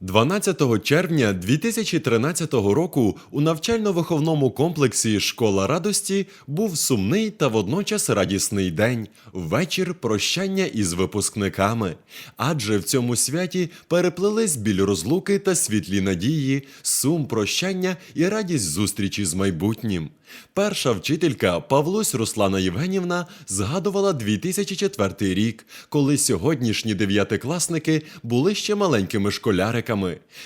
12 червня 2013 року у навчально-виховному комплексі Школа радості був сумний та водночас радісний день вечір прощання із випускниками. Адже в цьому святі переплелись біль розлуки та світлі надії, сум прощання і радість зустрічі з майбутнім. Перша вчителька Павлусь Руслана Євгенівна згадувала 2004 рік, коли сьогоднішні дев'ятикласники були ще маленькими школяриками.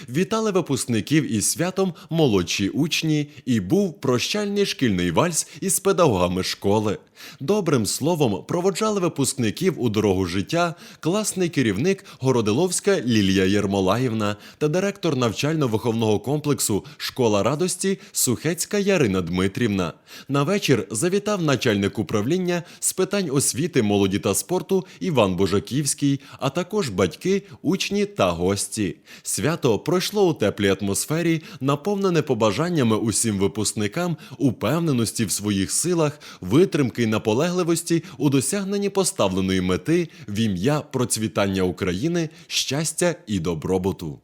Вітали випускників із святом молодші учні, і був прощальний шкільний вальс із педагогами школи. Добрим словом проводжали випускників у дорогу життя класний керівник Городиловська Лілія Єрмолаївна та директор навчально-виховного комплексу Школа радості Сухецька Ярина Дмитрівна. На вечір завітав начальник управління з питань освіти, молоді та спорту Іван Божаківський, а також батьки, учні та гості. Свято пройшло у теплій атмосфері, наповнене побажаннями усім випускникам, упевненості в своїх силах, витримки наполегливості у досягненні поставленої мети в ім'я процвітання України, щастя і добробуту.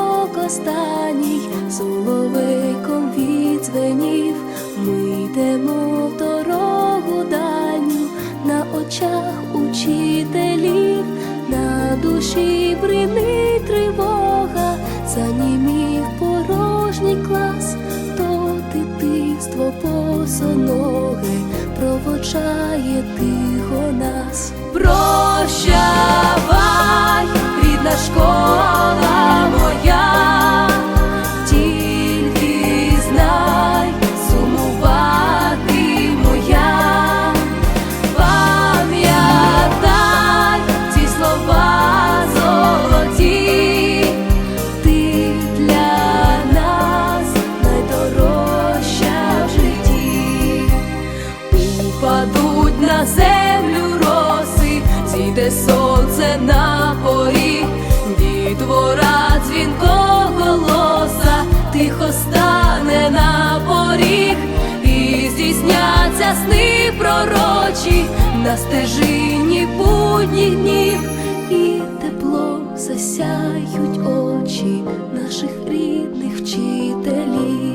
Дзвінок останній, соловейком відзвенів. Ми йдемо в дорогу дальню, на очах учителів, на душі бринить тривога, занімів порожній клас, то дитинство босоноге проводжає тихо нас. сонце на порі, дітвора дзвінкого голоса, тихо стане на поріг, і здійсняться сни пророчі на стежині будніх днів, і тепло засяють очі наших рідних вчителів.